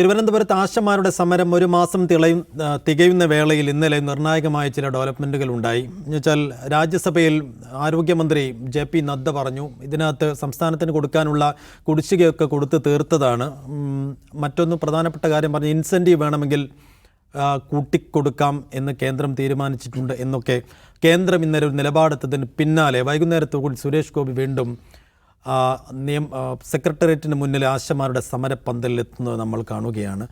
തിരുവനന്തപുരത്ത് ആശമാരുടെ സമരം ഒരു മാസം തിളയും തികയുന്ന വേളയിൽ ഇന്നലെ നിർണായകമായ ചില ഡെവലപ്മെന്റുകൾ ഉണ്ടായി എന്നുവെച്ചാൽ രാജ്യസഭയിൽ ആരോഗ്യമന്ത്രി ജെ പി നദ്ദ പറഞ്ഞു ഇതിനകത്ത് സംസ്ഥാനത്തിന് കൊടുക്കാനുള്ള കുടിശ്ശികയൊക്കെ കൊടുത്ത് തീർത്തതാണ്. മറ്റൊന്ന് പ്രധാനപ്പെട്ട കാര്യം പറഞ്ഞു ഇൻസെന്റീവ് വേണമെങ്കിൽ കൂട്ടിക്കൊടുക്കാം എന്ന് കേന്ദ്രം തീരുമാനിച്ചിട്ടുണ്ട് എന്നൊക്കെ കേന്ദ്രം ഇന്നലെ ഒരു നിലപാടെത്തതിന് പിന്നാലെ വൈകുന്നേരത്തോടുകൂടി സുരേഷ് ഗോപി വീണ്ടും നിയം സെക്രട്ടേറിയറ്റിന് മുന്നിൽ ആശമാരുടെ സമരപ്പന്തലിലെത്തുന്നത് നമ്മൾ കാണുകയാണ്.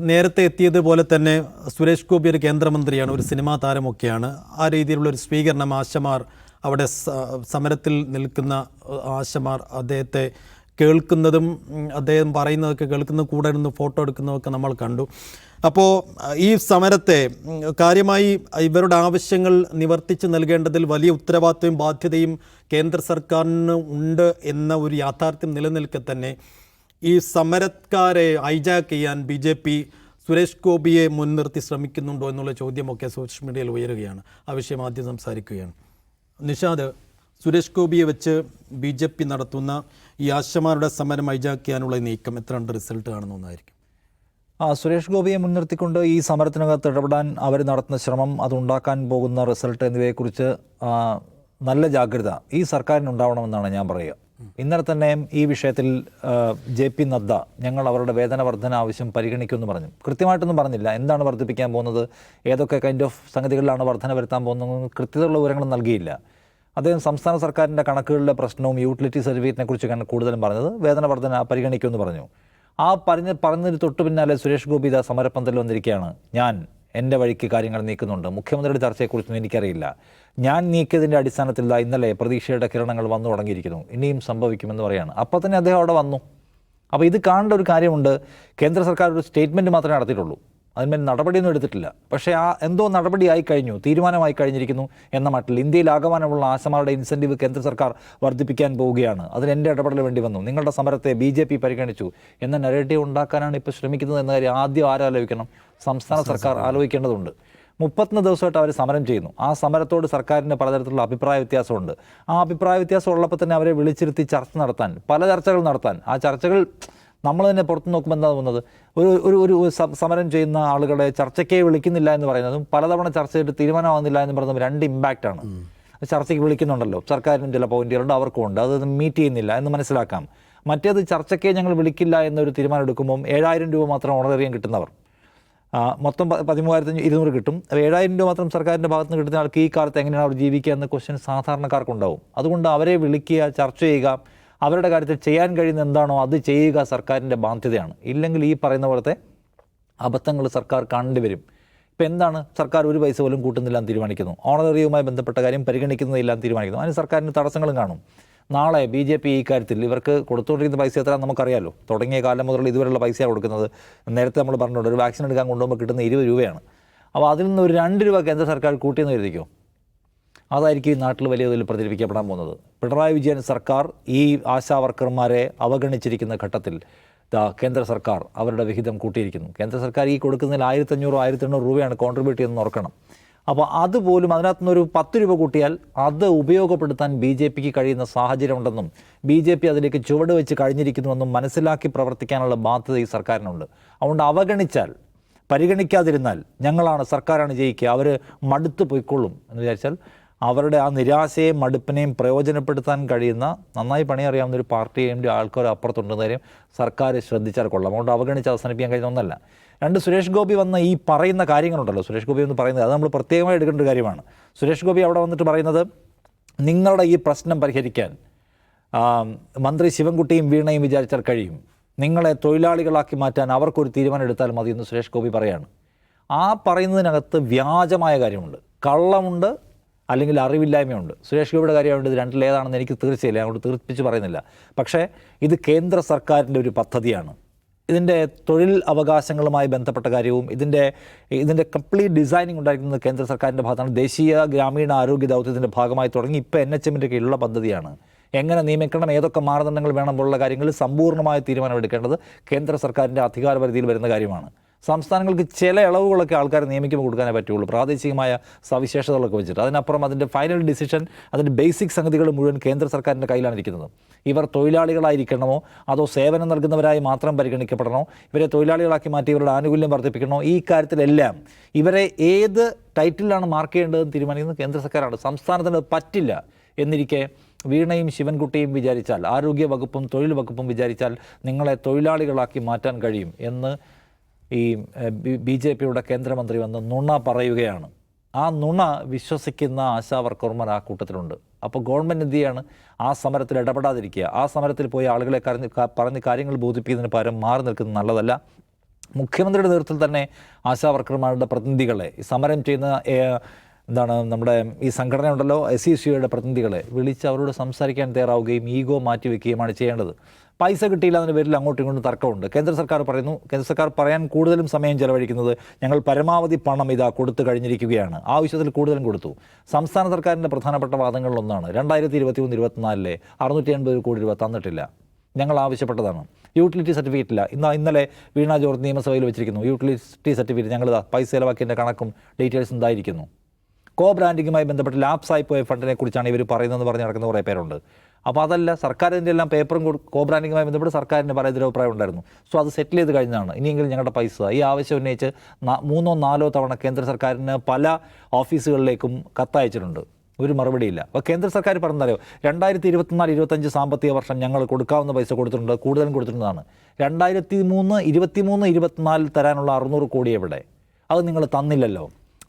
നേരത്തെ എത്തിയതുപോലെ തന്നെ സുരേഷ് ഗോപി ഒരു കേന്ദ്രമന്ത്രിയാണ് ഒരു സിനിമാ താരമൊക്കെയാണ്. ആ രീതിയിലുള്ള ഒരു സ്വീകരണം ആശമാർ അവിടെ സമരത്തിൽ നിൽക്കുന്ന ആശമാർ അദ്ദേഹത്തെ കേൾക്കുന്നതും അദ്ദേഹം പറയുന്നതൊക്കെ കേൾക്കുന്ന കൂടെ നിന്ന് ഫോട്ടോ എടുക്കുന്നതൊക്കെ നമ്മൾ കണ്ടു. അപ്പോൾ ഈ സമരത്തെ കാര്യമായി ഇവരുടെ ആവശ്യങ്ങൾ നിവർത്തിച്ച് നൽകേണ്ടതിൽ വലിയ ഉത്തരവാദിത്വവും ബാധ്യതയും കേന്ദ്ര സർക്കാരിന് ഉണ്ട് എന്ന ഒരു യാഥാർത്ഥ്യം നിലനിൽക്കെ തന്നെ ഈ സമരക്കാരെ ഹൈജാക്ക് ചെയ്യാൻ ബി ജെ പി സുരേഷ് ഗോപിയെ മുൻനിർത്തി ശ്രമിക്കുന്നുണ്ടോ എന്നുള്ള ചോദ്യമൊക്കെ സോഷ്യൽ മീഡിയയിൽ ഉയരുകയാണ്. ആ വിഷയം ആദ്യം സംസാരിക്കുകയാണ്. നിഷാദ് സുരേഷ് ഗോപിയെ വെച്ച് ബി ജെ പി നടത്തുന്ന ഈ ആശമാരുടെ സമരം ഹൈജാക്കിയാനുള്ള നീക്കം എത്ര കണ്ട് റിസൾട്ട് കാണുന്ന ഒന്നായിരിക്കും. ആ സുരേഷ് ഗോപിയെ മുൻനിർത്തിക്കൊണ്ട് ഈ സമരത്തിനകത്ത് ഇടപെടാൻ അവർ നടത്തുന്ന ശ്രമം അതുണ്ടാക്കാൻ പോകുന്ന റിസൾട്ട് എന്നിവയെക്കുറിച്ച് നല്ല ജാഗ്രത ഈ സർക്കാരിനുണ്ടാവണമെന്നാണ് ഞാൻ പറയുക. ഇന്നലെ തന്നെ ഈ വിഷയത്തിൽ ജെ പി നദ്ദ ഞങ്ങൾ അവരുടെ വേതന വർധന ആവശ്യം പരിഗണിക്കുമെന്ന് പറഞ്ഞു. കൃത്യമായിട്ടൊന്നും പറഞ്ഞില്ല. എന്താണ് വർദ്ധിപ്പിക്കാൻ പോകുന്നത്? ഏതൊക്കെ കൈൻഡ് ഓഫ് സംഗതികളിലാണ് വർധന വരുത്താൻ പോകുന്നത് കൃത്യതയുള്ള വിവരങ്ങൾ നൽകിയില്ല. അദ്ദേഹം സംസ്ഥാന സർക്കാരിന്റെ കണക്കുകളിലെ പ്രശ്നവും യൂട്ടിലിറ്റി സർട്ടിഫിക്കറ്റിനെ കുറിച്ചൊക്കെയാണ് കൂടുതലും പറഞ്ഞത്. വേതന വർധന പരിഗണിക്കുമെന്ന് പറഞ്ഞു. ആ പറഞ്ഞ പറഞ്ഞതിന് തൊട്ടു പിന്നാലെ സുരേഷ് ഗോപി ഇതാ സമരപ്പന്തൽ വന്നിരിക്കുകയാണ്. ഞാൻ എന്റെ വഴിക്ക് കാര്യങ്ങൾ നീക്കുന്നുണ്ട്. മുഖ്യമന്ത്രിയുടെ ചർച്ചയെക്കുറിച്ചൊന്നും എനിക്കറിയില്ല. ഞാൻ നീക്കിയതിന്റെ അടിസ്ഥാനത്തിൽ ഇതാ ഇന്നലെ പ്രതീക്ഷയുടെ കിരണങ്ങൾ വന്നു തുടങ്ങിയിരിക്കുന്നു. ഇനിയും സംഭവിക്കുമെന്ന് പറയാണ്. അപ്പോൾ തന്നെ അദ്ദേഹം അവിടെ വന്നു. അപ്പോൾ ഇത് കാണേണ്ട ഒരു കാര്യമുണ്ട്. കേന്ദ്ര സർക്കാർ ഒരു സ്റ്റേറ്റ്മെന്റ് മാത്രമേ നടത്തിയിട്ടുള്ളൂ. അതിന്മേൽ നടപടിയൊന്നും എടുത്തിട്ടില്ല. പക്ഷേ ആ എന്തോ നടപടിയായി കഴിഞ്ഞു തീരുമാനമായി കഴിഞ്ഞിരിക്കുന്നു എന്ന മട്ടിൽ ഇന്ത്യയിൽ ആകമാനമുള്ള ആശമാരുടെ ഇൻസെന്റീവ് കേന്ദ്ര സർക്കാർ വർദ്ധിപ്പിക്കാൻ പോവുകയാണ്. അതിന് എന്റെ ഇടപെടൽ വേണ്ടി വന്നു. നിങ്ങളുടെ സമരത്തെ ബി ജെ പി പരിഗണിച്ചു. എന്ന നരേറ്റീവ് ഉണ്ടാക്കാനാണ് ഇപ്പോൾ ശ്രമിക്കുന്നത് എന്ന കാര്യം ആദ്യം ആരാലോചിക്കണം? സംസ്ഥാന സർക്കാർ ആലോചിക്കേണ്ടതുണ്ട്. മുപ്പത്തൊന്ന് ദിവസമായിട്ട് അവർ സമരം ചെയ്യുന്നു. ആ സമരത്തോട് സർക്കാരിന് പലതരത്തിലുള്ള അഭിപ്രായ വ്യത്യാസമുണ്ട്. ആ അഭിപ്രായ വ്യത്യാസം ഉള്ളപ്പോൾ തന്നെ അവരെ വിളിച്ചിരുത്തി ചർച്ച നടത്താൻ പല ചർച്ചകൾ നടത്താൻ. ആ ചർച്ചകൾ നമ്മൾ തന്നെ പുറത്ത് നോക്കുമ്പോൾ എന്താ തോന്നുന്നത്? ഒരു ഒരു ഒരു സമരം ചെയ്യുന്ന ആളുകളെ ചർച്ചയ്ക്കേ വിളിക്കുന്നില്ല എന്ന് പറയുന്നതും പലതവണ ചർച്ച ചെയ്തിട്ട് തീരുമാനമാകുന്നില്ല എന്ന് പറയുന്നതും രണ്ട് ഇമ്പാക്റ്റാണ് ചർച്ചയ്ക്ക് വിളിക്കുന്നുണ്ടല്ലോ. സർക്കാരിനും ചില പോയിന്റുകളുണ്ട് അവർക്കും ഉണ്ട്. അത് മീറ്റ് ചെയ്യുന്നില്ല എന്ന് മനസ്സിലാക്കാം. മറ്റേത് ചർച്ചയ്ക്കേ ഞങ്ങൾ വിളിക്കില്ല എന്നൊരു തീരുമാനം എടുക്കുമ്പോൾ ഏഴായിരം രൂപ മാത്രം ഓണറേറിയം കിട്ടുന്നവർ. മൊത്തം പതിമൂവായിരത്തി ഇരുന്നൂറ് കിട്ടും. അപ്പോൾ ഏഴായിരം രൂപ മാത്രം സർക്കാരിന്റെ ഭാഗത്ത് നിന്ന് കിട്ടുന്ന ആൾക്ക് ഈ കാലത്ത് എങ്ങനെയാണ് അവർ ജീവിക്കുക എന്ന ക്വസ്റ്റ്യൻ സാധാരണക്കാർക്കുണ്ടാവും. അതുകൊണ്ട് അവരെ വിളിക്കുക ചർച്ച ചെയ്യുക അവരുടെ കാര്യത്തിൽ ചെയ്യാൻ കഴിയുന്ന എന്താണോ അത് ചെയ്യുക സർക്കാരിന്റെ ബാധ്യതയാണ്. ഇല്ലെങ്കിൽ ഈ പറയുന്ന പോലത്തെ അബദ്ധങ്ങൾ സർക്കാർ കാണേണ്ടി വരും ഇപ്പം എന്താണ്? സർക്കാർ ഒരു പൈസ പോലും കൂട്ടുന്നില്ല എന്ന് തീരുമാനിക്കുന്നു. ഓണററിയുമായി ബന്ധപ്പെട്ട കാര്യം പരിഗണിക്കുന്നതില്ല എന്ന് തീരുമാനിക്കുന്നു. അതിന് സർക്കാരിന് തടസ്സങ്ങളും കാണും. നാളെ ബി ജെ പി ഈ കാര്യത്തിൽ ഇവർക്ക് കൊടുത്തുകൊണ്ടിരിക്കുന്ന പൈസ എത്ര നമുക്കറിയാലോ. തുടങ്ങിയ കാലം മുതൽ ഇതുവരെയുള്ള പൈസയാണ് കൊടുക്കുന്നത്. നേരത്തെ നമ്മൾ പറഞ്ഞിട്ടുണ്ട് ഒരു വാക്സിൻ എടുക്കാൻ കൊണ്ടുപോകുമ്പോൾ കിട്ടുന്ന ഇരുപത് രൂപയാണ്. അപ്പോൾ അതിൽ നിന്ന് ഒരു രണ്ട് രൂപ കേന്ദ്ര സർക്കാർ കൂട്ടിയെന്ന് കരുതിക്കോ? അതായിരിക്കും ഈ നാട്ടിൽ വലിയ തോതിൽ പ്രചരിപ്പിക്കപ്പെടാൻ പോകുന്നത്. പിണറായി വിജയൻ സർക്കാർ ഈ ആശാ വർക്കർമാരെ അവഗണിച്ചിരിക്കുന്ന ഘട്ടത്തിൽ കേന്ദ്ര സർക്കാർ അവരുടെ വിഹിതം കൂട്ടിയിരിക്കുന്നു. കേന്ദ്ര സർക്കാർ ഈ കൊടുക്കുന്നതിൽ ആയിരത്തഞ്ഞൂറ് ആയിരത്തി എണ്ണൂറ് രൂപയാണ് കോൺട്രിബ്യൂട്ട് ചെയ്യുന്നത് ഓർക്കണം. അപ്പോൾ അതുപോലും അതിനകത്ത് നിന്നൊരു പത്ത് രൂപ കൂട്ടിയാൽ അത് ഉപയോഗപ്പെടുത്താൻ ബി ജെ പിക്ക് കഴിയുന്ന സാഹചര്യമുണ്ടെന്നും ബി ജെ പി അതിലേക്ക് ചുവട് വെച്ച് കഴിഞ്ഞിരിക്കുന്നുവെന്നും മനസ്സിലാക്കി പ്രവർത്തിക്കാനുള്ള ബാധ്യത ഈ സർക്കാരിനുണ്ട്. അതുകൊണ്ട് അവഗണിച്ചാൽ പരിഗണിക്കാതിരുന്നാൽ ഞങ്ങളാണ് സർക്കാരാണ് ജയിക്കുക. അവർ മടുത്തു പോയിക്കൊള്ളും എന്ന് വിചാരിച്ചാൽ അവരുടെ ആ നിരാശയെയും മടുപ്പിനെയും പ്രയോജനപ്പെടുത്താൻ കഴിയുന്ന നന്നായി പണിയറിയാവുന്ന ഒരു പാർട്ടിയെയും ആൾക്കാർ അപ്പുറത്തുണ്ടെന്ന കാര്യം സർക്കാർ ശ്രദ്ധിച്ചാൽ കൊള്ളാം. അതുകൊണ്ട് അവഗണിച്ച് അവസാനിപ്പിക്കാൻ കഴിയുന്ന ഒന്നല്ല. രണ്ട് സുരേഷ് ഗോപി വന്ന ഈ പറയുന്ന കാര്യങ്ങളുണ്ടല്ലോ. സുരേഷ് ഗോപി എന്ന് പറയുന്നത് അത് നമ്മൾ പ്രത്യേകമായി എടുക്കേണ്ട ഒരു കാര്യമാണ്. സുരേഷ് ഗോപി അവിടെ വന്നിട്ട് പറയുന്നത് നിങ്ങളുടെ ഈ പ്രശ്നം പരിഹരിക്കാൻ മന്ത്രി ശിവൻകുട്ടിയും വീണയും വിചാരിച്ചാൽ കഴിയും. നിങ്ങളെ തൊഴിലാളികളാക്കി മാറ്റാൻ അവർക്കൊരു തീരുമാനം എടുത്താൽ മതി എന്ന് സുരേഷ് ഗോപി പറയാണ്. ആ പറയുന്നതിനകത്ത് വ്യാജമായ കാര്യമുണ്ട്. കള്ളമുണ്ട് അല്ലെങ്കിൽ അറിവില്ലായ്മയുണ്ട്. സുരേഷ് ഗോപിയുടെ കാര്യമുണ്ട് ഇത് രണ്ടിലേതാണെന്ന് എനിക്ക് തീർച്ചയില്ല അങ്ങോട്ട് തീർപ്പിച്ച് പറയുന്നില്ല. പക്ഷേ ഇത് കേന്ദ്ര സർക്കാരിന്റെ ഒരു പദ്ധതിയാണ്. ഇതിന്റെ തൊഴിൽ അവകാശങ്ങളുമായി ബന്ധപ്പെട്ട കാര്യവും ഇതിന്റെ ഇതിന്റെ കംപ്ലീറ്റ് ഡിസൈനിങ് ഉണ്ടായിരിക്കുന്നത് കേന്ദ്ര സർക്കാരിന്റെ ഭാഗത്താണ്. ദേശീയ ഗ്രാമീണ ആരോഗ്യ ദൗത്യത്തിന്റെ ഭാഗമായി തുടങ്ങി ഇപ്പോൾ എൻ എച്ച് എമ്മിന്റെ കീഴിലുള്ള പദ്ധതിയാണ്. എങ്ങനെ നിയമിക്കണം ഏതൊക്കെ മാനദണ്ഡങ്ങൾ വേണം പോലുള്ള കാര്യങ്ങളിൽ സമ്പൂർണമായ തീരുമാനമെടുക്കേണ്ടത് കേന്ദ്ര സർക്കാരിന്റെ അധികാരപരിധിയിൽ വരുന്ന കാര്യമാണ്. സംസ്ഥാനങ്ങൾക്ക് ചില ഇളവുകളൊക്കെ ആൾക്കാരെ നിയമിക്കുമ്പോൾ കൊടുക്കാനേ പറ്റുള്ളൂ. പ്രാദേശികമായ സവിശേഷതകളൊക്കെ വെച്ചിട്ട്. അതിനപ്പുറം അതിന്റെ ഫൈനൽ ഡിസിഷൻ അതിന്റെ ബേസിക് സംഗതികൾ മുഴുവൻ കേന്ദ്ര സർക്കാരിന്റെ കയ്യിലാണ് ഇരിക്കുന്നത്. ഇവർ തൊഴിലാളികളായിരിക്കണമോ? അതോ സേവനം നൽകുന്നവരായി മാത്രം പരിഗണിക്കപ്പെടണോ? ഇവരെ തൊഴിലാളികളാക്കി മാറ്റി ഇവരുടെ ആനുകൂല്യം വർദ്ധിപ്പിക്കണോ? ഈ കാര്യത്തിലെല്ലാം ഇവരെ ഏത് ടൈറ്റിലാണ് മാർക്ക് ചെയ്യേണ്ടതെന്ന് തീരുമാനിക്കുന്നത് കേന്ദ്ര സർക്കാരാണ്. സംസ്ഥാനത്തിന് പറ്റില്ല എന്നിരിക്കെ വീണയും ശിവൻകുട്ടിയും വിചാരിച്ചാൽ ആരോഗ്യ വകുപ്പും തൊഴിൽ വകുപ്പും വിചാരിച്ചാൽ നിങ്ങളെ തൊഴിലാളികളാക്കി മാറ്റാൻ കഴിയും എന്ന് ഈ ബി ജെ പിയുടെ കേന്ദ്രമന്ത്രി വന്ന് നുണ പറയുകയാണ്. ആ നുണ വിശ്വസിക്കുന്ന ആശാവർക്കർമാർ ആ കൂട്ടത്തിലുണ്ട്. അപ്പോൾ ഗവൺമെന്റ് എന്ത് ചെയ്യാണ്? ആ സമരത്തിൽ ഇടപെടാതിരിക്കുക. ആ സമരത്തിൽ പോയി ആളുകളെ കരഞ്ഞ് പറഞ്ഞ് കാര്യങ്ങൾ ബോധിപ്പിക്കുന്നതിന് പകരം മാറി നിൽക്കുന്നത് നല്ലതല്ല. മുഖ്യമന്ത്രിയുടെ നേതൃത്വത്തിൽ തന്നെ ആശാവർക്കർമാരുടെ പ്രതിനിധികളെ സമരം ചെയ്യുന്ന എന്താണ് നമ്മുടെ ഈ സംഘടന ഉണ്ടല്ലോ എസ് സി സിയുടെ പ്രതിനിധികളെ വിളിച്ച് അവരോട് സംസാരിക്കാൻ തയ്യാറാവുകയും ഈഗോ മാറ്റിവെക്കുകയുമാണ് ചെയ്യേണ്ടത്. പൈസ കിട്ടിയില്ല എന്നതിന്റെ പേരിൽ അങ്ങോട്ടും ഇങ്ങോട്ടും തർക്കമുണ്ട്. കേന്ദ്ര സർക്കാർ പറയുന്നു കേന്ദ്ര സർക്കാർ പറയാൻ കൂടുതലും സമയം ചെലവഴിക്കുന്നത് ഞങ്ങൾ പരമാവധി പണം ഇതാ കൊടുത്തു കഴിഞ്ഞിരിക്കുകയാണ്. ആവശ്യത്തിൽ കൂടുതലും കൊടുത്തു. സംസ്ഥാന സർക്കാരിന്റെ പ്രധാനപ്പെട്ട വാദങ്ങളിലൊന്നാണ്. രണ്ടായിരത്തി ഇരുപത്തി മൂന്ന് ഇരുപത്തിനാലിലെ അറുന്നൂറ്റി എൺപത് കോടി രൂപ തന്നിട്ടില്ല. ഞങ്ങൾ ആവശ്യപ്പെട്ടതാണ്. യൂട്ടിലിറ്റി സർട്ടിഫിക്കറ്റ് ഇല്ല. ഇന്ന് ഇന്നലെ വീണ ജോർജ് നിയമസഭയിൽ വെച്ചിരിക്കുന്നു. യൂട്ടിലിറ്റി സർട്ടിഫിക്കറ്റ് ഞങ്ങൾ ഇതാ പൈസ ചിലവാക്കിയതിന്റെ കണക്കും ഡീറ്റെയിൽസ് എന്തായിരിക്കുന്നു കോ ബ്രാൻഡിങ്ങുമായി ബന്ധപ്പെട്ട് ലാപ്സായി പോയ ഫണ്ടിനെ കുറിച്ചാണ് ഇവർ പറയുന്നതെന്ന് പറഞ്ഞ് നടക്കുന്ന കുറേ പേരുണ്ട്. അപ്പോൾ അതല്ല സർക്കാരിന്റെ എല്ലാം പേപ്പറും കോ ബ്രാൻഡിങ്ങുമായി ബന്ധപ്പെട്ട് സർക്കാരിന്റെ പല എതിരഭിപ്രായം ഉണ്ടായിരുന്നു. സോ അത് സെറ്റിൽ ചെയ്ത് കഴിഞ്ഞതാണ്. ഇനിയെങ്കിലും ഞങ്ങളുടെ പൈസ. ഈ ആവശ്യം ഉന്നയിച്ച് മൂന്നോ നാലോ തവണ കേന്ദ്ര സർക്കാരിന് പല ഓഫീസുകളിലേക്കും കത്തയച്ചിട്ടുണ്ട്. ഒരു മറുപടിയില്ല. അപ്പോൾ കേന്ദ്ര സർക്കാർ പറഞ്ഞാലോ രണ്ടായിരത്തി ഇരുപത്തിനാല് ഇരുപത്തഞ്ച് സാമ്പത്തിക വർഷം ഞങ്ങൾ കൊടുക്കാവുന്ന പൈസ കൊടുത്തിട്ടുണ്ട് കൂടുതലും കൊടുത്തിട്ടുള്ളതാണ്. രണ്ടായിരത്തി മൂന്ന് ഇരുപത്തി മൂന്ന് ഇരുപത്തിനാലിൽ തരാനുള്ള അറുന്നൂറ് കോടി എവിടെ? അത് നിങ്ങൾ തന്നില്ലല്ലോ.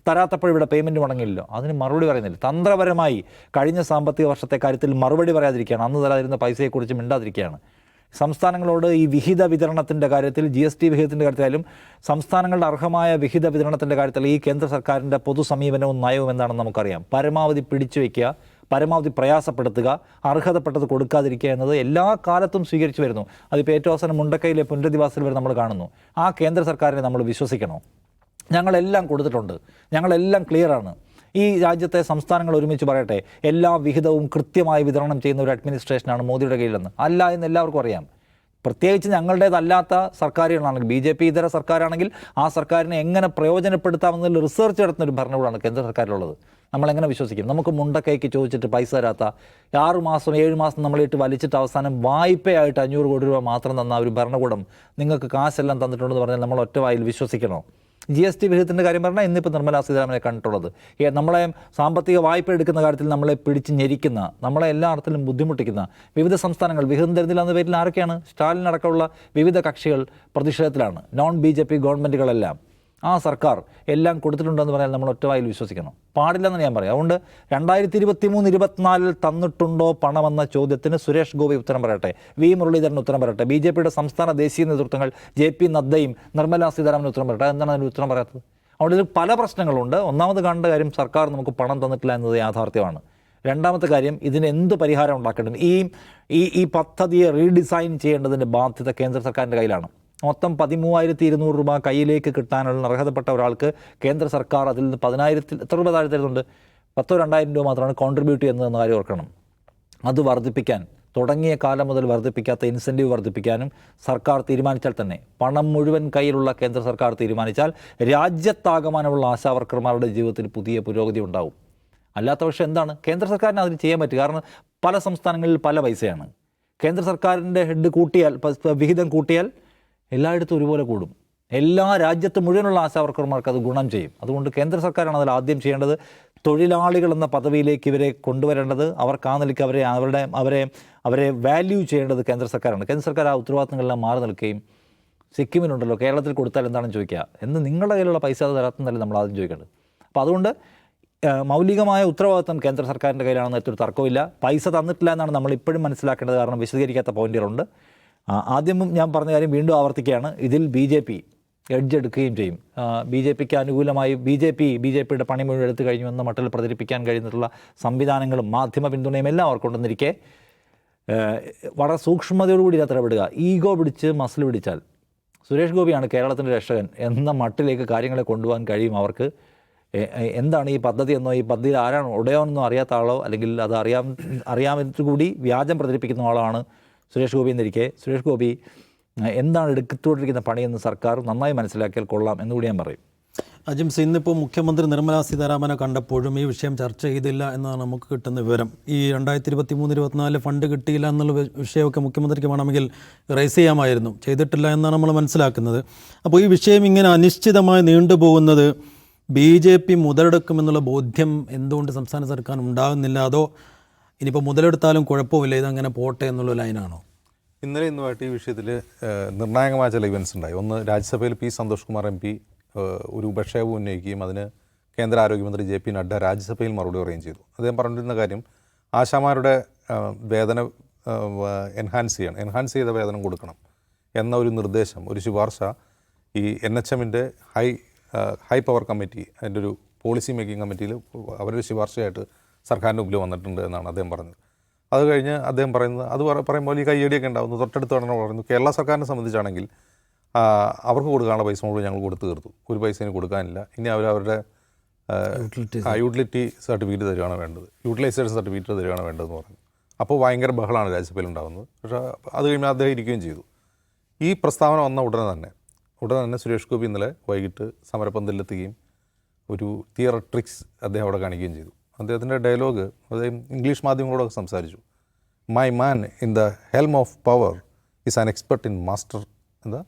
തരാത്തപ്പോൾ ഇവിടെ പേയ്മെന്റ് മുടങ്ങില്ലല്ലോ അതിന് മറുപടി പറയുന്നില്ല. തന്ത്രപരമായി കഴിഞ്ഞ സാമ്പത്തിക വർഷത്തെ കാര്യത്തിൽ മറുപടി പറയാതിരിക്കുകയാണ്. അന്ന് തരാതിരുന്ന പൈസയെക്കുറിച്ച് മിണ്ടാതിരിക്കുകയാണ്. സംസ്ഥാനങ്ങളോട് ഈ വിഹിത വിതരണത്തിന്റെ കാര്യത്തിൽ ജി എസ് ടി വിഹിതത്തിന്റെ കാര്യത്തിലായാലും സംസ്ഥാനങ്ങളുടെ അർഹമായ വിഹിത വിതരണത്തിന്റെ കാര്യത്തിൽ ഈ കേന്ദ്ര സർക്കാരിന്റെ പൊതു സമീപനവും നയവും എന്താണെന്ന് നമുക്കറിയാം. പരമാവധി പിടിച്ചു വയ്ക്കുക പരമാവധി പ്രയാസപ്പെടുത്തുക അർഹതപ്പെട്ടത് കൊടുക്കാതിരിക്കുക എന്നത് എല്ലാ കാലത്തും സ്വീകരിച്ചു വരുന്നു. അതിപ്പോൾ ഏറ്റവും അവസാനം മുണ്ടക്കയിലെ പുനരധിവാസത്തിൽ വരെ നമ്മൾ കാണുന്നു. ആ കേന്ദ്ര സർക്കാരിനെ നമ്മൾ വിശ്വസിക്കണോ? ഞങ്ങളെല്ലാം കൊടുത്തിട്ടുണ്ട്. ഞങ്ങളെല്ലാം ക്ലിയറാണ്. ഈ രാജ്യത്തെ സംസ്ഥാനങ്ങൾ ഒരുമിച്ച് പറയട്ടെ എല്ലാ വിഹിതവും കൃത്യമായി വിതരണം ചെയ്യുന്ന ഒരു അഡ്മിനിസ്ട്രേഷനാണ് മോദിയുടെ കയ്യിലെന്ന് അല്ല എന്ന് എല്ലാവർക്കും അറിയാം. പ്രത്യേകിച്ച് ഞങ്ങളുടേതല്ലാത്ത സർക്കാരുകളാണെങ്കിൽ ബി ജെ പി ഇതര സർക്കാരാണെങ്കിൽ ആ സർക്കാരിനെ എങ്ങനെ പ്രയോജനപ്പെടുത്താമെന്നതിൽ റിസർച്ച് നടത്തുന്ന ഒരു ഭരണകൂടമാണ് കേന്ദ്ര സർക്കാരിലുള്ളത്. നമ്മളെങ്ങനെ വിശ്വസിക്കും? നമുക്ക് മുണ്ടക്കൈക്ക് ചോദിച്ചിട്ട് പൈസ തരാത്ത ആറ് മാസം ഏഴ് മാസം നമ്മളിട്ട് വലിച്ചിട്ട് അവസാനം വായ്പയായിട്ട് അഞ്ഞൂറ് കോടി രൂപ മാത്രം തന്ന ഒരു ഭരണകൂടം നിങ്ങൾക്ക് കാശെല്ലാം തന്നിട്ടുണ്ടെന്ന് പറഞ്ഞാൽ നമ്മൾ ഒറ്റ വായിൽ വിശ്വസിക്കണോ? ജി എസ് ടി വിഹിതത്തിന്റെ കാര്യം പറഞ്ഞാൽ ഇന്നിപ്പോൾ നിർമ്മലാ സീതാരാമനെ കണ്ടിട്ടുള്ളത്. നമ്മളെ സാമ്പത്തിക വായ്പ എടുക്കുന്ന കാര്യത്തിൽ നമ്മളെ പിടിച്ച് ഞെരിക്കുന്ന നമ്മളെ എല്ലാ അർത്ഥത്തിലും ബുദ്ധിമുട്ടിക്കുന്ന വിവിധ സംസ്ഥാനങ്ങൾ വിഹിതം തരുന്നില്ല എന്ന പേരിൽ ആരൊക്കെയാണ്? സ്റ്റാലിൻ അടക്കമുള്ള വിവിധ കക്ഷികൾ പ്രതിഷേധത്തിലാണ്. നോൺ ബി ജെ പി ഗവൺമെന്റുകളെല്ലാം. ആ സർക്കാർ എല്ലാം കൊടുത്തിട്ടുണ്ടെന്ന് പറഞ്ഞാൽ നമ്മൾ ഒറ്റവായിൽ വിശ്വസിക്കണം. പാടില്ലെന്ന് ഞാൻ പറയാം. അതുകൊണ്ട് രണ്ടായിരത്തി ഇരുപത്തി മൂന്ന് ഇരുപത്തിനാലിൽ തന്നിട്ടുണ്ടോ പണമെന്ന ചോദ്യത്തിന് സുരേഷ് ഗോപി ഉത്തരം പറയട്ടെ. വി മുരളീധരൻ ഉത്തരം പറയട്ടെ. ബി ജെ പിയുടെ സംസ്ഥാന ദേശീയ നേതൃത്വങ്ങൾ ജെ പി നദ്ദയും നിർമ്മലാ സീതാരാമൻ ഉത്തരം പറയട്ടെ. എന്താണ് അതിന് ഉത്തരം പറയാത്തത്? അവിടെ ഇതിൽ പല പ്രശ്നങ്ങളുണ്ട്. ഒന്നാമത് കാണേണ്ട കാര്യം സർക്കാർ നമുക്ക് പണം തന്നിട്ടില്ല എന്നത് യാഥാർത്ഥ്യമാണ്. രണ്ടാമത്തെ കാര്യം ഇതിന് എന്ത് പരിഹാരം ഉണ്ടാക്കേണ്ടത്? ഈ ഈ ഈ പദ്ധതിയെ റീഡിസൈൻ ചെയ്യേണ്ടതിന്റെ ബാധ്യത കേന്ദ്ര സർക്കാരിന്റെ കയ്യിലാണ്. മൊത്തം പതിമൂവായിരത്തി ഇരുന്നൂറ് രൂപ കയ്യിലേക്ക് കിട്ടാനുള്ള അർഹതപ്പെട്ട ഒരാൾക്ക് കേന്ദ്ര സർക്കാർ അതിൽ നിന്ന് പതിനായിരത്തിൽ എത്ര രൂപ താഴെ തരുന്നുണ്ട്? പത്തോ രണ്ടായിരം രൂപ മാത്രമാണ് കോൺട്രിബ്യൂട്ട് ചെയ്യുന്നതെന്ന കാര്യം ഓർക്കണം. അത് വർദ്ധിപ്പിക്കാൻ തുടങ്ങിയ കാലം മുതൽ വർദ്ധിപ്പിക്കാത്ത ഇൻസെന്റീവ് വർദ്ധിപ്പിക്കാനും സർക്കാർ തീരുമാനിച്ചാൽ തന്നെ പണം മുഴുവൻ കയ്യിലുള്ള കേന്ദ്ര സർക്കാർ തീരുമാനിച്ചാൽ രാജ്യത്താകമാനമുള്ള ആശാവർക്കർമാരുടെ ജീവിതത്തിൽ പുതിയ പുരോഗതി ഉണ്ടാവും. അല്ലാത്ത പക്ഷേ എന്താണ്? കേന്ദ്ര സർക്കാരിന് അതിന് ചെയ്യാൻ പറ്റും. കാരണം പല സംസ്ഥാനങ്ങളിൽ പല പൈസയാണ്. കേന്ദ്ര സർക്കാരിന്റെ ഹെഡ് കൂട്ടിയാൽ വിഹിതം കൂട്ടിയാൽ എല്ലായിടത്തും ഒരുപോലെ കൂടും. എല്ലാ രാജ്യത്ത് മുഴുവനുള്ള ആശാവർക്കർമാർക്ക് അത് ഗുണം ചെയ്യും. അതുകൊണ്ട് കേന്ദ്ര സർക്കാരാണ് അതിൽ ആദ്യം ചെയ്യേണ്ടത്. തൊഴിലാളികൾ എന്ന പദവിയിലേക്ക് ഇവരെ കൊണ്ടുവരേണ്ടത് അവർക്ക് ആ നിലയ്ക്ക് അവരെ അവരുടെ അവരെ അവരെ വാല്യൂ ചെയ്യേണ്ടത് കേന്ദ്ര സർക്കാരാണ്. കേന്ദ്ര സർക്കാർ ആ ഉത്തരവാദിത്തങ്ങളെല്ലാം മാറി നിൽക്കുകയും സിക്കിമിനുണ്ടല്ലോ കേരളത്തിൽ കൊടുത്താൽ എന്താണെന്ന് ചോദിക്കുക. എന്ന് നിങ്ങളുടെ കയ്യിലുള്ള പൈസ അത് തരാത്തുന്നതല്ലേ നമ്മൾ ആദ്യം ചോദിക്കേണ്ടത്. അപ്പോൾ അതുകൊണ്ട് മൗലികമായ ഉത്തരവാദിത്തം കേന്ദ്ര സർക്കാരിന്റെ കയ്യിലാണെന്ന് ഏറ്റൊരു തർക്കമില്ല പൈസ തന്നിട്ടില്ല എന്നാണ് നമ്മൾ ഇപ്പോഴും മനസ്സിലാക്കേണ്ടത്. കാരണം വിശദീകരിക്കാത്ത പോയിന്റുകളുണ്ട് ആദ്യം ഞാൻ പറഞ്ഞ കാര്യം വീണ്ടും ആവർത്തിക്കുകയാണ്. ഇതിൽ ബി ജെ പി എഡ്ജ് എടുക്കുകയും ചെയ്യും. ബി ജെ പിക്ക് അനുകൂലമായി B J P B J പിയുടെ പണി മുഴുവൻ എടുത്തു കഴിഞ്ഞു എന്ന മട്ടിൽ പ്രചരിപ്പിക്കാൻ കഴിയുന്നിട്ടുള്ള സംവിധാനങ്ങളും മാധ്യമ പിന്തുണയും എല്ലാം അവർക്കുണ്ടെന്നിരിക്കെ വളരെ സൂക്ഷ്മതയോടുകൂടി ഇടപെടുക. ഈഗോ പിടിച്ച് മസിൽ പിടിച്ചാൽ സുരേഷ് ഗോപിയാണ് കേരളത്തിന്റെ രക്ഷകൻ എന്ന മട്ടിലേക്ക് കാര്യങ്ങളെ കൊണ്ടുപോകാൻ കഴിയും അവർക്ക്. എന്താണ് ഈ പദ്ധതി എന്നോ ഈ പദ്ധതിയിൽ ആരാണ് ഉടയോന്നോ അറിയാത്ത ആളോ അല്ലെങ്കിൽ അത് അറിയാം അറിയാമെന്നു കൂടി വ്യാജം പ്രചരിപ്പിക്കുന്ന ആളാണ് സുരേഷ് ഗോപി എന്നിരിക്കെ സുരേഷ് ഗോപി എന്താണ് എടുത്തുകൊണ്ടിരിക്കുന്ന പണിയെന്ന് സർക്കാർ നന്നായി മനസ്സിലാക്കിയാൽ കൊള്ളാം എന്നുകൂടി ഞാൻ പറയും. അജിംസ് ഇന്നിപ്പോൾ മുഖ്യമന്ത്രി നിർമ്മലാ സീതാരാമനെ കണ്ടപ്പോഴും ഈ വിഷയം ചർച്ച ചെയ്തില്ല എന്നാണ് നമുക്ക് കിട്ടുന്ന വിവരം. ഈ രണ്ടായിരത്തി ഇരുപത്തി മൂന്ന് ഇരുപത്തിനാല് ഫണ്ട് കിട്ടിയില്ല എന്നുള്ള വിഷയമൊക്കെ മുഖ്യമന്ത്രിക്ക് വേണമെങ്കിൽ റേസ് ചെയ്യാമായിരുന്നു. ചെയ്തിട്ടില്ല എന്നാണ് നമ്മൾ മനസ്സിലാക്കുന്നത്. അപ്പോൾ ഈ വിഷയം ഇങ്ങനെ അനിശ്ചിതമായി നീണ്ടുപോകുന്നത് ബി ജെ പി മുതലെടുക്കുമെന്നുള്ള ബോധ്യം എന്തുകൊണ്ട് സംസ്ഥാന സർക്കാർ ഉണ്ടാകുന്നില്ല? അതോ ഇനിയിപ്പോൾ മുതലെടുത്താലും കുഴപ്പമില്ല ഇതങ്ങനെ പോട്ടെ എന്നുള്ള ലൈനാണോ? ഇന്നലെ ഇന്നുമായിട്ട് ഈ വിഷയത്തിൽ നിർണായകമായ ചില ഇവൻസ് ഉണ്ടായി. ഒന്ന് രാജ്യസഭയിൽ P Santhosh Kumar M P ഒരു ഉപക്ഷേപം ഉന്നയിക്കുകയും അതിന് കേന്ദ്ര ആരോഗ്യമന്ത്രി ജെ പി നഡ്ഡ രാജ്യസഭയിൽ മറുപടി പറയുകയും ചെയ്തു. അദ്ദേഹം പറഞ്ഞിരുന്ന കാര്യം ആശാമാരുടെ വേതന എൻഹാൻസ് ചെയ്യണം എൻഹാൻസ് ചെയ്ത വേതനം കൊടുക്കണം എന്ന ഒരു നിർദ്ദേശം ഒരു ശുപാർശ ഈ എൻ എച്ച് എമ്മിന്റെ ഹൈ ഹൈ പവർ കമ്മിറ്റി അതിന്റെ ഒരു പോളിസി മേക്കിംഗ് കമ്മിറ്റിയിൽ അവരുടെ ശുപാർശയായിട്ട് സർക്കാരിന്റെ മുമ്പിൽ വന്നിട്ടുണ്ട് എന്നാണ് അദ്ദേഹം പറഞ്ഞത്. അത് കഴിഞ്ഞ് അദ്ദേഹം പറയുന്നത് അത് പറ- പറയുമ്പോൾ ഈ കയ്യടിയൊക്കെ ഉണ്ടാകുന്നു തൊട്ടടുത്ത് തന്നെ പറയുന്നു. കേരള സർക്കാരിനെ സംബന്ധിച്ചാണെങ്കിൽ അവർക്ക് കൊടുക്കാനുള്ള പൈസ മുഴുവൻ ഞങ്ങൾ കൊടുത്തു തീർത്തു. ഒരു പൈസ ഇനി കൊടുക്കാനില്ല. ഇനി അവർ അവരുടെ ആ, യൂട്ടിലിറ്റി സർട്ടിഫിക്കറ്റ് തരികയാണ് വേണ്ടത്. യൂട്ടിലൈസേഷൻ സർട്ടിഫിക്കറ്റ് തരികയാണ് വേണ്ടതെന്ന് പറഞ്ഞു. അപ്പോൾ ഭയങ്കര ബഹളമാണ് രാജ്യസഭയിൽ ഉണ്ടാകുന്നത് പക്ഷേ അത് കഴിയുമ്പോൾ അദ്ദേഹം ഇരിക്കുകയും ചെയ്തു. ഈ പ്രസ്താവന വന്ന ഉടനെ തന്നെ ഉടനെ തന്നെ സുരേഷ് ഗോപി ഇന്നലെ വൈകിട്ട് സമരപ്പന്തലിലെത്തുകയും ഒരു തിയറട്രിക്സ് അദ്ദേഹം അവിടെ കാണിക്കുകയും ചെയ്തു. അദ്ദേഹത്തിന്റെ ഡയലോഗ് അദ്ദേഹം ഇംഗ്ലീഷ് മാധ്യമങ്ങളോടൊക്കെ സംസാരിച്ചു. My man in the helm of power is an expert in master എന്താ?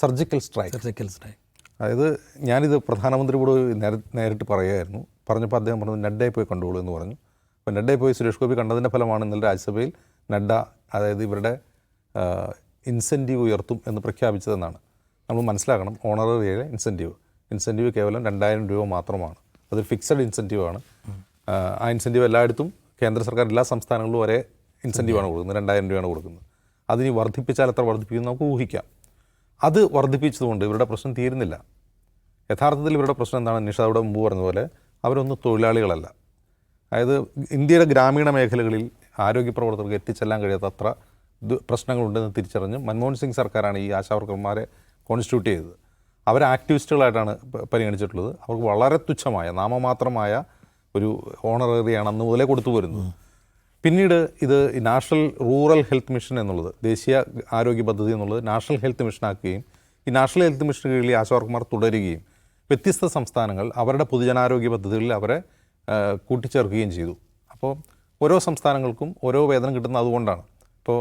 സർജിക്കൽ സ്ട്രൈക്ക് സർജിക്കൽ സ്ട്രൈക്ക് അതായത് ഞാനിത് പ്രധാനമന്ത്രിയോട് നേര- നേരിട്ട് പറയുമായിരുന്നു പറഞ്ഞപ്പോൾ അദ്ദേഹം പറഞ്ഞു നഡ്ഡയെ പോയി കണ്ടോളൂ എന്ന് പറഞ്ഞു. അപ്പോൾ നഡ്ഡയെ പോയി സുരേഷ് ഗോപി കണ്ടതിന്റെ ഫലമാണ് ഇന്നലെ രാജ്യസഭയിൽ നഡ്ഡ അതായത് ഇവരുടെ ഇൻസെന്റീവ് ഉയർത്തും എന്ന് പ്രഖ്യാപിച്ചതെന്നാണ്. നമ്മൾ മനസ്സിലാക്കണം ഓണററിയയിലെ ഇൻസെന്റീവ്. ഇൻസെന്റീവ് കേവലം രണ്ടായിരം രൂപ മാത്രമാണ്. അതൊരു ഫിക്സഡ് ഇൻസെന്റീവാണ്. ആ ഇൻസെന്റീവ് എല്ലായിടത്തും കേന്ദ്ര സർക്കാർ എല്ലാ സംസ്ഥാനങ്ങളിലും ഒരേ ഇൻസെന്റീവാണ് കൊടുക്കുന്നത്. രണ്ടായിരം രൂപയാണ് കൊടുക്കുന്നത്. അതിനി വർദ്ധിപ്പിച്ചാൽ എത്ര വർദ്ധിപ്പിക്കും നമുക്ക് ഊഹിക്കാം. അത് വർദ്ധിപ്പിച്ചതുകൊണ്ട് ഇവരുടെ പ്രശ്നം തീരുന്നില്ല. യഥാർത്ഥത്തിൽ ഇവരുടെ പ്രശ്നം എന്താണ്? നിഷ അവിടെ മുമ്പ് പറഞ്ഞതുപോലെ അവരൊന്നും തൊഴിലാളികളല്ല. അതായത് ഇന്ത്യയുടെ ഗ്രാമീണ മേഖലകളിൽ ആരോഗ്യ പ്രവർത്തകർക്ക് എത്തിച്ചെല്ലാൻ കഴിയാത്ത അത്ര പ്രശ്നങ്ങളുണ്ടെന്ന് തിരിച്ചറിഞ്ഞ് മൻമോഹൻ സിംഗ് സർക്കാരാണ് ഈ ആശാവർക്കർമാരെ കോൺസ്റ്റിറ്റ്യൂട്ട് ചെയ്തത്. അവർ ആക്ടിവിസ്റ്റുകളായിട്ടാണ് പരിഗണിച്ചിട്ടുള്ളത്. അവർക്ക് വളരെ തുച്ഛമായ നാമമാത്രമായ ഒരു ഓണറേറിയാണ് അന്ന് മുതലേ കൊടുത്തു വരുന്നത് പിന്നീട് ഇത് നാഷണൽ റൂറൽ ഹെൽത്ത് മിഷൻ എന്നുള്ളത് ദേശീയ ആരോഗ്യ പദ്ധതി എന്നുള്ളത് നാഷണൽ ഹെൽത്ത് മിഷനാക്കുകയും ഈ നാഷണൽ ഹെൽത്ത് മിഷന് കീഴിൽ ആശാവർക്കുമാർ തുടരുകയും വ്യത്യസ്ത സംസ്ഥാനങ്ങൾ അവരുടെ പൊതുജനാരോഗ്യ പദ്ധതികളിൽ അവരെ കൂട്ടിച്ചേർക്കുകയും ചെയ്തു. അപ്പോൾ ഓരോ സംസ്ഥാനങ്ങൾക്കും ഓരോ വേതനം കിട്ടുന്നത് അതുകൊണ്ടാണ്. ഇപ്പോൾ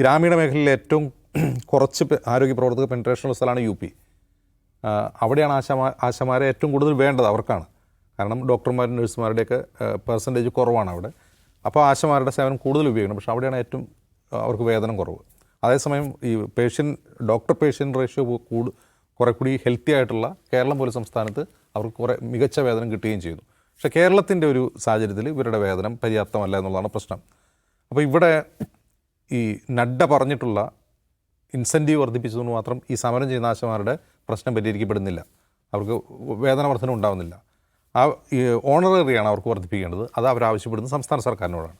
ഗ്രാമീണ മേഖലയിൽ ഏറ്റവും കുറച്ച് ആരോഗ്യ പ്രവർത്തക പെൻട്രേഷനുള്ള സ്ഥലമാണ് യു പി. അവിടെയാണ് ആശാമാ ആശമാരെ ഏറ്റവും കൂടുതൽ വേണ്ടത് അവർക്കാണ്. കാരണം ഡോക്ടർമാരും നഴ്സുമാരുടെയൊക്കെ പെർസെന്റേജ് കുറവാണ് അവിടെ. അപ്പോൾ ആശമാരുടെ സേവനം കൂടുതൽ ഉപയോഗിക്കണം. പക്ഷേ അവിടെയാണ് ഏറ്റവും അവർക്ക് വേതനം കുറവ്. അതേസമയം ഈ പേഷ്യൻ ഡോക്ടർ പേഷ്യൻ റേഷ്യോ കൂടു കുറെ കൂടി ഹെൽത്തി ആയിട്ടുള്ള കേരളം പോലെ സംസ്ഥാനത്ത് അവർക്ക് കുറേ മികച്ച വേതനം കിട്ടുകയും ചെയ്യുന്നു പക്ഷേ കേരളത്തിന്റെ ഒരു സാഹചര്യത്തിൽ ഇവരുടെ വേതനം പര്യാപ്തമല്ല എന്നുള്ളതാണ് പ്രശ്നം. അപ്പോൾ ഇവിടെ ഈ നഡ്ഡ പറഞ്ഞിട്ടുള്ള ഇൻസെന്റീവ് വർദ്ധിപ്പിച്ചതുകൊണ്ട് മാത്രം ഈ സമരം ചെയ്യുന്ന ആശമാരുടെ പ്രശ്നം പരിഹരിക്കപ്പെടുന്നില്ല. അവർക്ക് വേതന വർധന ഉണ്ടാവുന്നില്ല ആ ഓണറേറിയാണ് അവർക്ക് വർദ്ധിപ്പിക്കേണ്ടത്. അത് അവർ ആവശ്യപ്പെടുന്നത് സംസ്ഥാന സർക്കാരിനോടാണ്.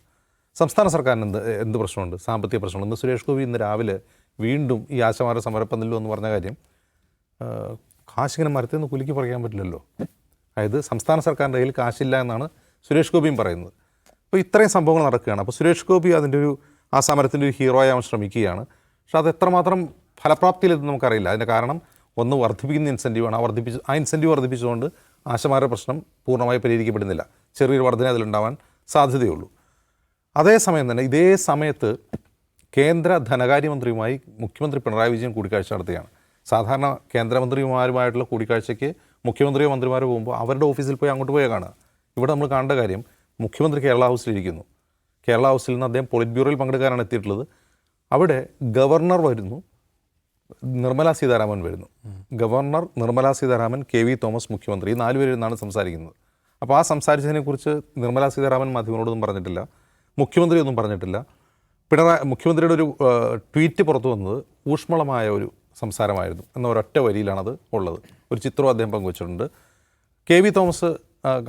സംസ്ഥാന സർക്കാരിന് എന്ത് എന്ത് പ്രശ്നമുണ്ട്? സാമ്പത്തിക പ്രശ്നമുണ്ട്. ഇന്ന് സുരേഷ് ഗോപി ഇന്ന് രാവിലെ വീണ്ടും ഈ ആശമാര സമരപ്പന്തലിൽ എന്ന് പറഞ്ഞ കാര്യം കാശിങ്ങനെ മരത്തിൽ നിന്ന് കുലുക്കി പറയാൻ പറ്റില്ലല്ലോ. അതായത് സംസ്ഥാന സർക്കാരിന്റെ കയ്യിൽ കാശില്ല എന്നാണ് സുരേഷ് ഗോപിയും പറയുന്നത്. അപ്പോൾ ഇത്രയും സംഭവങ്ങൾ നടക്കുകയാണ്. അപ്പോൾ സുരേഷ് ഗോപി അതിന്റെ ഒരു ആ സമരത്തിന്റെ ഒരു ഹീറോ ആവാൻ ശ്രമിക്കുകയാണ്. പക്ഷെ അത് എത്രമാത്രം ഫലപ്രാപ്തിയിലെന്ന് നമുക്കറിയില്ല. അതിന്റെ കാരണം ഒന്ന് വർദ്ധിപ്പിക്കുന്ന ഇൻസെന്റീവാണ്. ആ വർദ്ധിപ്പിച്ച് ആ ഇൻസെന്റീവ് വർദ്ധിപ്പിച്ചുകൊണ്ട് ആശമാരുടെ പ്രശ്നം പൂർണമായി പരിഹരിക്കപ്പെടുന്നില്ല. ചെറിയൊരു വർധന അതിലുണ്ടാവാൻ സാധ്യതയുള്ളൂ. അതേസമയം തന്നെ ഇതേ സമയത്ത് കേന്ദ്ര ധനകാര്യമന്ത്രിയുമായി മുഖ്യമന്ത്രി പിണറായി വിജയൻ കൂടിക്കാഴ്ച നടത്തുകയാണ്. സാധാരണ കേന്ദ്രമന്ത്രിമാരുമായിട്ടുള്ള കൂടിക്കാഴ്ചയ്ക്ക് മുഖ്യമന്ത്രിയോ മന്ത്രിമാരോ പോകുമ്പോൾ അവരുടെ ഓഫീസിൽ പോയി അങ്ങോട്ട് പോയാൽ കാണുക. ഇവിടെ നമ്മൾ കാണേണ്ട കാര്യം മുഖ്യമന്ത്രി കേരള ഹൗസിലിരിക്കുന്നു കേരള ഹൗസിൽ നിന്ന് അദ്ദേഹം പോളിറ്റ് ബ്യൂറോയിൽ പങ്കെടുക്കാനാണ് എത്തിയിട്ടുള്ളത്. അവിടെ ഗവർണർ വരുന്നു. നിർമ്മല സീതാരാമൻ വരുന്നു. Governor Nirmala Sitharaman K V Thomas മുഖ്യമന്ത്രി ഈ നാലുപേരിൽ നിന്നാണ് സംസാരിക്കുന്നത്. അപ്പോൾ ആ സംസാരിച്ചതിനെക്കുറിച്ച് നിർമ്മലാ സീതാരാമൻ മാധ്യമങ്ങളോടൊന്നും പറഞ്ഞിട്ടില്ല മുഖ്യമന്ത്രി ഒന്നും പറഞ്ഞിട്ടില്ല. പിണറായി മുഖ്യമന്ത്രിയുടെ ഒരു ട്വീറ്റ് പുറത്തു വന്നത് ഊഷ്മളമായ ഒരു സംസാരമായിരുന്നു. എന്ന ഒരൊറ്റ വരിയിലാണത് ഉള്ളത്. ഒരു ചിത്രവും അദ്ദേഹം പങ്കുവച്ചിട്ടുണ്ട്. കെ വി തോമസ്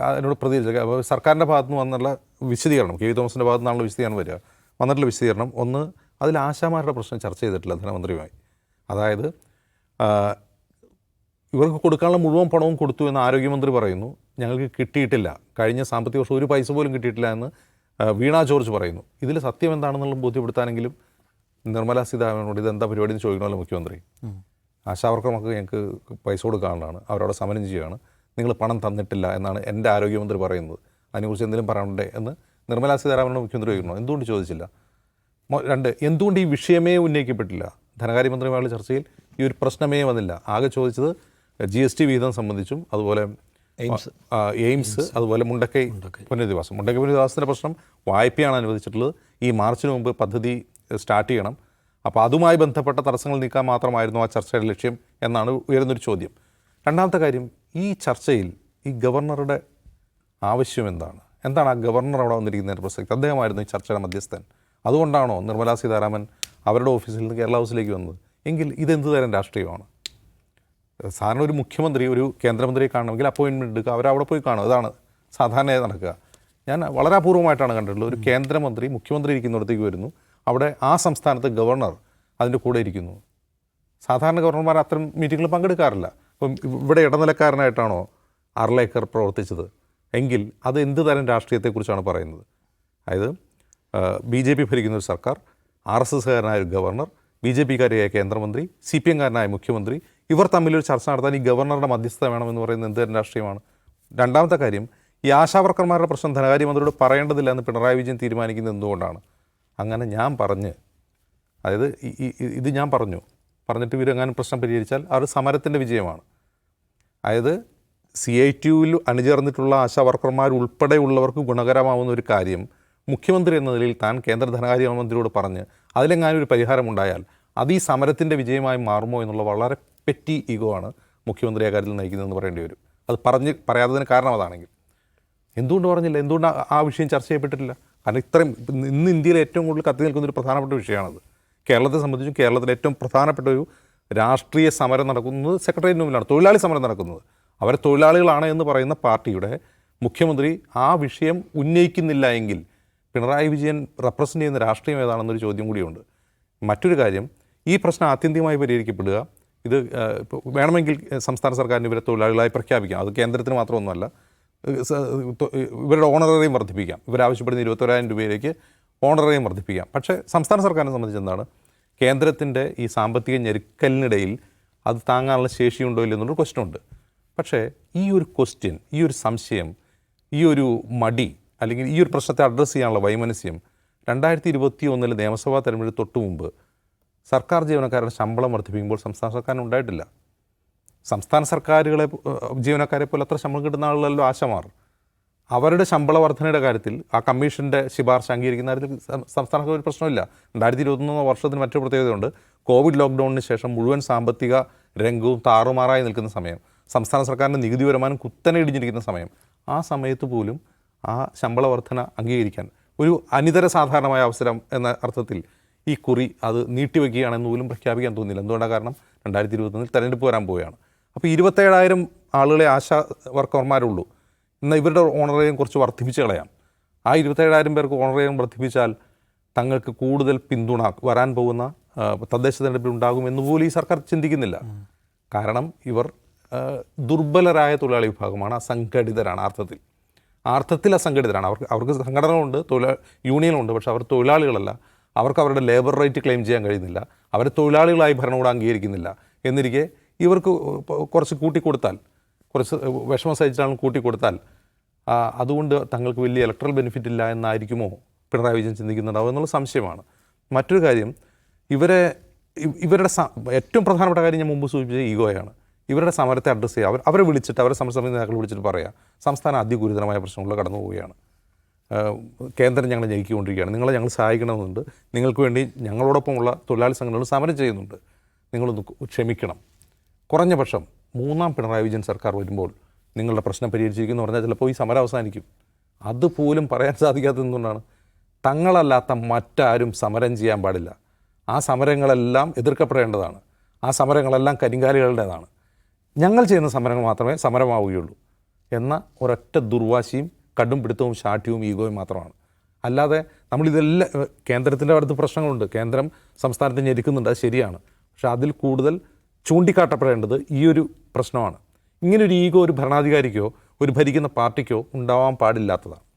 അതിനോട് പ്രതികരിച്ച. സർക്കാരിന്റെ ഭാഗത്തു നിന്ന് വന്നുള്ള വിശദീകരണം കെ വി തോമസിന്റെ ഭാഗത്തു നിന്നാണല്ലോ വിശദീകരണം വരിക. വന്നിട്ടുള്ള വിശദീകരണം ഒന്ന് അതിൽ ആശാമാരുടെ പ്രശ്നം ചർച്ച ചെയ്തിട്ടില്ല ധനമന്ത്രിയുമായി. അതായത് ഇവർക്ക് കൊടുക്കാനുള്ള മുഴുവൻ പണവും കൊടുത്തു എന്ന് ആരോഗ്യമന്ത്രി പറയുന്നു. ഞങ്ങൾക്ക് കിട്ടിയിട്ടില്ല. കഴിഞ്ഞ സാമ്പത്തിക വർഷം ഒരു പൈസ പോലും കിട്ടിയിട്ടില്ല എന്ന് വീണ ജോർജ് പറയുന്നു. ഇതിൽ സത്യം എന്താണെന്നുള്ളത് ബോധ്യപ്പെടുത്താനെങ്കിലും നിർമ്മലാ സീതാരാമനോട് ഇതെന്താ പരിപാടി എന്ന് ചോദിക്കണമല്ലോ മുഖ്യമന്ത്രി. ആശാവർക്കർക്ക് ഞങ്ങൾക്ക് പൈസ കൊടുക്കാനുള്ളതാണ്. അവരോട് സമരം ചെയ്യുകയാണ്. നിങ്ങൾ പണം തന്നിട്ടില്ല എന്നാണ് എന്റെ ആരോഗ്യമന്ത്രി പറയുന്നത്. അതിനെക്കുറിച്ച് എന്തെങ്കിലും പറയണ്ടേ എന്ന് നിർമ്മലാ സീതാരാമനോട് മുഖ്യമന്ത്രി ചോദിക്കണോ എന്തുകൊണ്ട് ചോദിച്ചില്ല? രണ്ട് എന്തുകൊണ്ട് ഈ വിഷയമേ ഉന്നയിക്കപ്പെട്ടില്ല? ധനകാര്യമന്ത്രിയുമായുള്ള ചർച്ചയിൽ ഈ ഒരു പ്രശ്നമേ വന്നില്ല. ആകെ ചോദിച്ചത് ജി എസ് ടി വിഹിതം സംബന്ധിച്ചും അതുപോലെ എയിംസ്. എയിംസ് അതുപോലെ മുണ്ടക്കൈ പുനരധിവാസം. മുണ്ടക്കൈ പുനരധിവാസത്തിന്റെ പ്രശ്നം വായ്പയാണ് അനുവദിച്ചിട്ടുള്ളത്. ഈ മാർച്ചിന് മുമ്പ് പദ്ധതി സ്റ്റാർട്ട് ചെയ്യണം. അപ്പോൾ അതുമായി ബന്ധപ്പെട്ട തടസ്സങ്ങൾ നീക്കാൻ മാത്രമായിരുന്നു ആ ചർച്ചയുടെ ലക്ഷ്യം എന്നാണ് ഉയരുന്നൊരു ചോദ്യം. രണ്ടാമത്തെ കാര്യം ഈ ചർച്ചയിൽ ഈ ഗവർണറുടെ ആവശ്യം എന്താണ്? എന്താണ് ആ ഗവർണർ അവിടെ വന്നിരിക്കുന്നതിന്റെ പ്രസക്തി? അദ്ദേഹമായിരുന്നു ഈ ചർച്ചയുടെ മധ്യസ്ഥൻ. അതുകൊണ്ടാണോ നിർമ്മലാ സീതാരാമൻ അവരുടെ ഓഫീസിൽ നിന്ന് കേരള ഹൗസിലേക്ക് വന്നത്. എങ്കിൽ ഇതെന്ത് തരം രാഷ്ട്രീയമാണ്? സാധാരണ ഒരു മുഖ്യമന്ത്രി ഒരു കേന്ദ്രമന്ത്രിയെ കാണണമെങ്കിൽ അപ്പോയിൻമെന്റ് എടുക്കുക അവരവിടെ പോയി കാണും. അതാണ് സാധാരണയായി നടക്കുക. ഞാൻ വളരെ അപൂർവമായിട്ടാണ് കണ്ടിട്ടുള്ളത്. ഒരു കേന്ദ്രമന്ത്രി മുഖ്യമന്ത്രി ഇരിക്കുന്നിടത്തേക്ക് വരുന്നു. അവിടെ ആ സംസ്ഥാനത്ത് ഗവർണർ അതിന്റെ കൂടെ ഇരിക്കുന്നു. സാധാരണ ഗവർണർമാർ അത്തരം മീറ്റിങ്ങിൽ പങ്കെടുക്കാറില്ല. അപ്പം ഇവിടെ ഇടനിലക്കാരനായിട്ടാണോ അർലേക്കർ പ്രവർത്തിച്ചത്? എങ്കിൽ അത് എന്ത് തരം രാഷ്ട്രീയത്തെക്കുറിച്ചാണ് പറയുന്നത്? അതായത് ബി ജെ പി ഭരിക്കുന്ന ഒരു സർക്കാർ ആർ എസ് എസ്കാരനായ ഒരു ഗവർണർ ബി ജെ പിക്കാരിയായ കേന്ദ്രമന്ത്രി സി പി എംകാരനായ മുഖ്യമന്ത്രി ഇവർ തമ്മിലൊരു ചർച്ച നടത്താൻ ഈ ഗവർണറുടെ മധ്യസ്ഥത വേണമെന്ന് പറയുന്നത് എന്ത് രാഷ്ട്രീയമാണ്? രണ്ടാമത്തെ കാര്യം ഈ ആശാവർക്കർമാരുടെ പ്രശ്നം ധനകാര്യമന്ത്രിയോട് പറയേണ്ടതില്ല എന്ന് പിണറായി വിജയൻ തീരുമാനിക്കുന്നത് എന്തുകൊണ്ടാണ്? അങ്ങനെ ഞാൻ പറഞ്ഞ് അതായത് ഇത് ഞാൻ പറഞ്ഞു. പറഞ്ഞിട്ട് ഇവരെങ്ങാനും പ്രശ്നം പരിഹരിച്ചാൽ അത് സമരത്തിന്റെ വിജയമാണ്. അതായത് സി ഐ ടിയുവിൽ അണിചേർന്നിട്ടുള്ള ആശാവർക്കർമാർ ഉൾപ്പെടെയുള്ളവർക്ക് ഗുണകരമാവുന്ന ഒരു കാര്യം മുഖ്യമന്ത്രി എന്ന നിലയിൽ താൻ കേന്ദ്ര ധനകാര്യ മന്ത്രിയോട് പറഞ്ഞ് അതിലെങ്ങാനും ഒരു പരിഹാരം ഉണ്ടായാൽ അത് ഈ സമരത്തിന്റെ വിജയമായി മാറുമോ എന്നുള്ള വളരെ പെറ്റി ഈഗോ ആണ് മുഖ്യമന്ത്രി ആ കാര്യത്തിൽ നയിക്കുന്നതെന്ന് പറയേണ്ടി വരും. അത് പറഞ്ഞ് പറയാത്തതിന് കാരണം അതാണെങ്കിൽ. എന്തുകൊണ്ട് പറഞ്ഞില്ല? എന്തുകൊണ്ട് ആ- വിഷയം ചർച്ച ചെയ്യപ്പെട്ടിട്ടില്ല? കാരണം ഇത്രയും ഇന്ന് ഇന്ത്യയിൽ ഏറ്റവും കൂടുതൽ കത്തി നിൽക്കുന്ന ഒരു പ്രധാനപ്പെട്ട വിഷയമാണത്. കേരളത്തെ സംബന്ധിച്ചും കേരളത്തിലെ ഏറ്റവും പ്രധാനപ്പെട്ട ഒരു രാഷ്ട്രീയ സമരം നടക്കുന്നത് സെക്രട്ടേറിയറ്റിന് മുമ്പിലാണ്. തൊഴിലാളി സമരം നടക്കുന്നത്. അവരെ തൊഴിലാളികളാണ് എന്ന് പറയുന്ന പാർട്ടിയുടെ മുഖ്യമന്ത്രി ആ വിഷയം ഉന്നയിക്കുന്നില്ല എങ്കിൽ പിണറായി വിജയൻ റെപ്രസെന്റ് ചെയ്യുന്ന രാഷ്ട്രീയം ഏതാണെന്നൊരു ചോദ്യം കൂടിയുണ്ട്. മറ്റൊരു കാര്യം ഈ പ്രശ്നം ആത്യന്തികമായി പരിഹരിക്കപ്പെടുക ഇത് വേണമെങ്കിൽ സംസ്ഥാന സർക്കാരിന് ഇവരെ തൊഴിലാളികളായി പ്രഖ്യാപിക്കാം. അത് കേന്ദ്രത്തിന് മാത്രമൊന്നുമല്ല ഇവരുടെ ഓണറേറിയം വർദ്ധിപ്പിക്കാം. ഇവരാവശ്യപ്പെടുന്ന ഇരുപത്തൊരായിരം രൂപയിലേക്ക് ഓണറേറിയം വർദ്ധിപ്പിക്കാം. പക്ഷേ സംസ്ഥാന സർക്കാരിനെ സംബന്ധിച്ച് എന്താണ്? കേന്ദ്രത്തിന്റെ ഈ സാമ്പത്തിക ഞെരുക്കലിനിടയിൽ അത് താങ്ങാനുള്ള ശേഷിയുണ്ടോ ഇല്ലെന്നൊരു എന്നൊരു ക്വസ്റ്റ്യൻ ഉണ്ട്. പക്ഷേ ഈ ഒരു ക്വസ്റ്റ്യൻ ഈ ഒരു സംശയം ഈ ഒരു മടി അല്ലെങ്കിൽ ഈ ഒരു പ്രശ്നത്തെ അഡ്രസ്സ് ചെയ്യാനുള്ള വൈമനസ്യം രണ്ടായിരത്തി ഇരുപത്തി ഒന്നിലെ നിയമസഭാ തെരഞ്ഞെടുപ്പ് തൊട്ട് മുമ്പ് സർക്കാർ ജീവനക്കാരുടെ ശമ്പളം വർദ്ധിപ്പിക്കുമ്പോൾ സംസ്ഥാന സർക്കാരിന് ഉണ്ടായിട്ടില്ല. സംസ്ഥാന സർക്കാരുകളെ ജീവനക്കാരെ പോലെ അത്ര ശമ്പളം കിട്ടുന്ന ആളുകളല്ലോ ആശമാർ. അവരുടെ ശമ്പള വർധനയുടെ കാര്യത്തിൽ ആ കമ്മീഷന്റെ ശുപാർശ അംഗീകരിക്കുന്ന കാര്യത്തിൽ സംസ്ഥാനത്ത് ഒരു പ്രശ്നമില്ല രണ്ടായിരത്തി ഇരുപത്തൊന്ന് വർഷത്തിന് മറ്റൊരു പ്രത്യേകതയുണ്ട് കോവിഡ് ലോക്ക്ഡൗണിന് ശേഷം മുഴുവൻ സാമ്പത്തിക രംഗവും താറുമാറായി നിൽക്കുന്ന സമയം സംസ്ഥാന സർക്കാരിന്റെ നികുതി വരുമാനം കുത്തനെ ഇടിഞ്ഞിരിക്കുന്ന സമയം. ആ സമയത്ത് പോലും ആ ശമ്പള വർധന അംഗീകരിക്കാൻ. ഒരു അനിതര സാധാരണമായ അവസരം എന്ന അർത്ഥത്തിൽ ഈ കുറി അത് നീട്ടിവെക്കുകയാണെന്ന് പോലും പ്രഖ്യാപിക്കാൻ തോന്നില്ല. എന്തുകൊണ്ടാണ് കാരണം? രണ്ടായിരത്തി ഇരുപത്തൊന്നിൽ തെരഞ്ഞെടുപ്പ് വരാൻ പോവുകയാണ്. അപ്പോൾ ഇരുപത്തേഴായിരം ആളുകളെ ആശാ വർക്കർമാരുള്ളൂ. എന്നാൽ ഇവരുടെ ഓണറേയും കുറച്ച് വർദ്ധിപ്പിച്ച് കളയാം. ആ ഇരുപത്തേഴായിരം പേർക്ക് ഓണറേയും വർദ്ധിപ്പിച്ചാൽ തങ്ങൾക്ക് കൂടുതൽ പിന്തുണ വരാൻ പോകുന്ന തദ്ദേശ തെരഞ്ഞെടുപ്പിൽ ഉണ്ടാകുമെന്ന് പോലും ഈ സർക്കാർ ചിന്തിക്കുന്നില്ല. കാരണം ഇവർ ദുർബലരായ തൊഴിലാളി വിഭാഗമാണ് അസംഘടിതരാണ് അർത്ഥത്തിൽ അർത്ഥത്തിൽ അസംഘടിതരാണ്. അവർക്ക് അവർക്ക് സംഘടനകളുണ്ട് തൊഴിലാ യൂണിയനുണ്ട് പക്ഷേ അവർ തൊഴിലാളികളല്ല. അവർക്ക് അവരുടെ ലേബർ റൈറ്റ് ക്ലെയിം ചെയ്യാൻ കഴിയുന്നില്ല. അവരെ തൊഴിലാളികളായി ഭരണകൂടം അംഗീകരിക്കുന്നില്ല. എന്നിരിക്കെ ഇവർക്ക് കുറച്ച് കൂട്ടിക്കൊടുത്താൽ കുറച്ച് വിഷമം സഹിച്ചിട്ടാണ് കൂട്ടിക്കൊടുത്താൽ അതുകൊണ്ട് തങ്ങൾക്ക് വലിയ ഇലക്ട്രൽ ബെനിഫിറ്റ് ഇല്ല എന്നായിരിക്കുമോ പിണറായി വിജയൻ ചിന്തിക്കുന്നുണ്ടാവും എന്നുള്ള സംശയമാണ്. മറ്റൊരു കാര്യം ഇവരെ ഇവരുടെ ഏറ്റവും പ്രധാനപ്പെട്ട കാര്യം ഞാൻ മുമ്പ് സൂചിപ്പിച്ച ഈഗോയാണ്. ഇവരുടെ സമരത്തെ അഡ്രസ്സ് ചെയ്യുക അവർ അവരെ വിളിച്ചിട്ട് അവരെ സമരസമിതി നേതാക്കൾ വിളിച്ചിട്ട് പറയാം. സംസ്ഥാനം അതിഗുരുതരമായ പ്രശ്നങ്ങളിൽ കടന്നു പോവുകയാണ്. കേന്ദ്രം ഞങ്ങൾ ജയിക്കൊണ്ടിരിക്കുകയാണ് നിങ്ങളെ ഞങ്ങൾ സഹായിക്കണമെന്നുണ്ട്. നിങ്ങൾക്ക് വേണ്ടി ഞങ്ങളോടൊപ്പമുള്ള തൊഴിലാളി സംഘടനകൾ സമരം ചെയ്യുന്നുണ്ട്. നിങ്ങളൊന്ന് ക്ഷമിക്കണം. കുറഞ്ഞ പക്ഷം മൂന്നാം പിണറായി വിജയൻ സർക്കാർ വരുമ്പോൾ നിങ്ങളുടെ പ്രശ്നം പരിഹരിച്ചിരിക്കുന്നു പറഞ്ഞാൽ ചിലപ്പോൾ ഈ സമരം അവസാനിക്കും. അതുപോലും പറയാൻ സാധിക്കാത്തത് എന്തുകൊണ്ടാണ്? തങ്ങളല്ലാത്ത മറ്റാരും സമരം ചെയ്യാൻ പാടില്ല. ആ സമരങ്ങളെല്ലാം എതിർക്കപ്പെടേണ്ടതാണ്. ആ സമരങ്ങളെല്ലാം കരിങ്കാലികളുടേതാണ്. ഞങ്ങൾ ചെയ്യുന്ന സമരങ്ങൾ മാത്രമേ സമരമാവുകയുള്ളൂ എന്ന ഒരൊറ്റ ദുർവാശിയും കടും പിടുത്തവും ശാഠ്യവും ഈഗോയും മാത്രമാണ്. അല്ലാതെ നമ്മളിതെല്ലാം കേന്ദ്രത്തിന്റെ അടുത്ത് പ്രശ്നങ്ങളുണ്ട്. കേന്ദ്രം സംസ്ഥാനത്തെ ഞെരുക്കുന്നുണ്ട്. അത് ശരിയാണ്. പക്ഷേ അതിൽ കൂടുതൽ ചൂണ്ടിക്കാട്ടപ്പെടേണ്ടത് ഈ ഒരു പ്രശ്നമാണ്. ഇങ്ങനൊരു ഈഗോ ഒരു ഭരണാധികാരിക്കോ ഒരു ഭരിക്കുന്ന പാർട്ടിക്കോ ഉണ്ടാവാൻ പാടില്ലാത്തതാണ്.